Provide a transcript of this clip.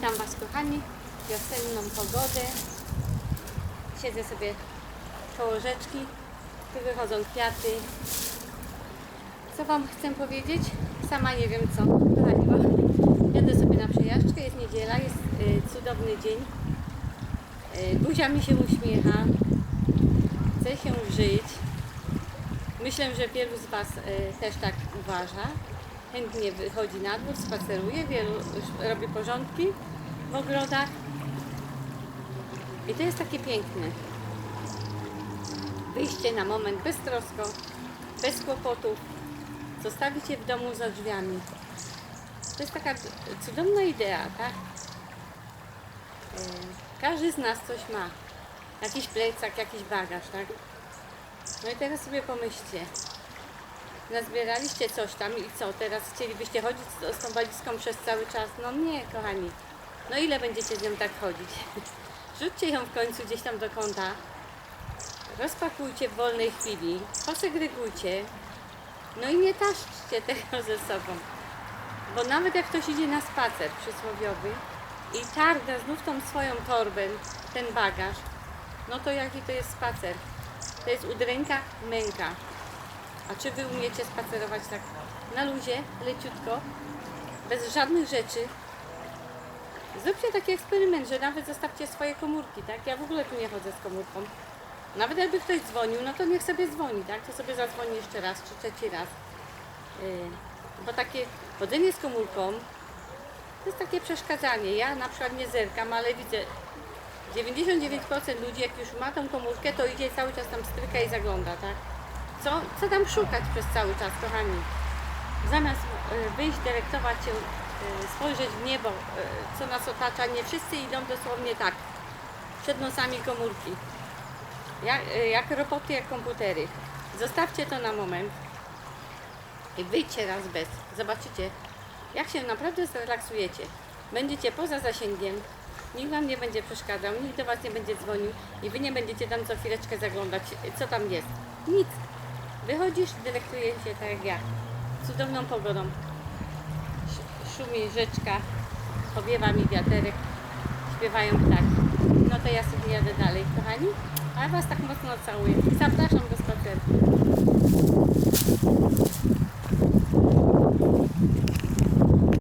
Witam Was kochani, wiosenną pogodę. Siedzę sobie koło rzeczki, tu wychodzą kwiaty. Co Wam chcę powiedzieć? Sama nie wiem co. Kochani, jadę sobie na przejażdżkę, jest niedziela, jest y, cudowny dzień. Y, buzia mi się uśmiecha. Chce się żyć. Myślę, że wielu z Was y, też tak uważa. Chętnie wychodzi na dwór, spaceruje, wielu robi porządki w ogrodach. I to jest takie piękne. Wyjście na moment bez trosko, bez kłopotów. Zostawicie w domu za drzwiami. To jest taka cudowna idea, tak? E, Każdy z nas coś ma. Jakiś plecak, jakiś bagaż, tak? No i teraz sobie pomyślcie. Nazbieraliście coś tam i co? Teraz chcielibyście chodzić z, z tą walizką przez cały czas? No nie, kochani. No ile będziecie z nią tak chodzić? Rzućcie ją w końcu gdzieś tam do kąta. Rozpakujcie w wolnej chwili. Posegregujcie. No i nie taszczcie tego ze sobą. Bo nawet jak ktoś idzie na spacer przysłowiowy i targa znów tą swoją torbę, ten bagaż, no to jaki to jest spacer? To jest udręka, męka. A czy wy umiecie spacerować tak na luzie, leciutko, bez żadnych rzeczy? Zróbcie taki eksperyment, że nawet zostawcie swoje komórki, tak? Ja w ogóle tu nie chodzę z komórką. Nawet jakby ktoś dzwonił, no to niech sobie dzwoni, tak? To sobie zadzwoni jeszcze raz, czy trzeci raz. Yy, bo takie chodzenie z komórką to jest takie przeszkadzanie. Ja na przykład nie zerkam, ale widzę 99% ludzi, jak już ma tą komórkę, to idzie cały czas tam stryka i zagląda, tak? Co, co tam szukać przez cały czas, kochani? Zamiast e, wyjść, delektować się, e, spojrzeć w niebo, e, co nas otacza, nie wszyscy idą dosłownie tak, przed nosami komórki. Jak, jak roboty, jak komputery. Zostawcie to na moment i wyjdźcie raz bez. Zobaczycie, jak się naprawdę zrelaksujecie. Będziecie poza zasięgiem, nikt Wam nie będzie przeszkadzał, nikt do Was nie będzie dzwonił i Wy nie będziecie tam co chwileczkę zaglądać, co tam jest. Nic. Wychodzisz, delektujesz się tak jak ja. Cudowną pogodą. Sz- Szumi rzeczka, powiewa mi wiaterek, śpiewają ptaki. No to ja sobie jadę dalej, kochani. A Was tak mocno całuję. Zapraszam do spaceru.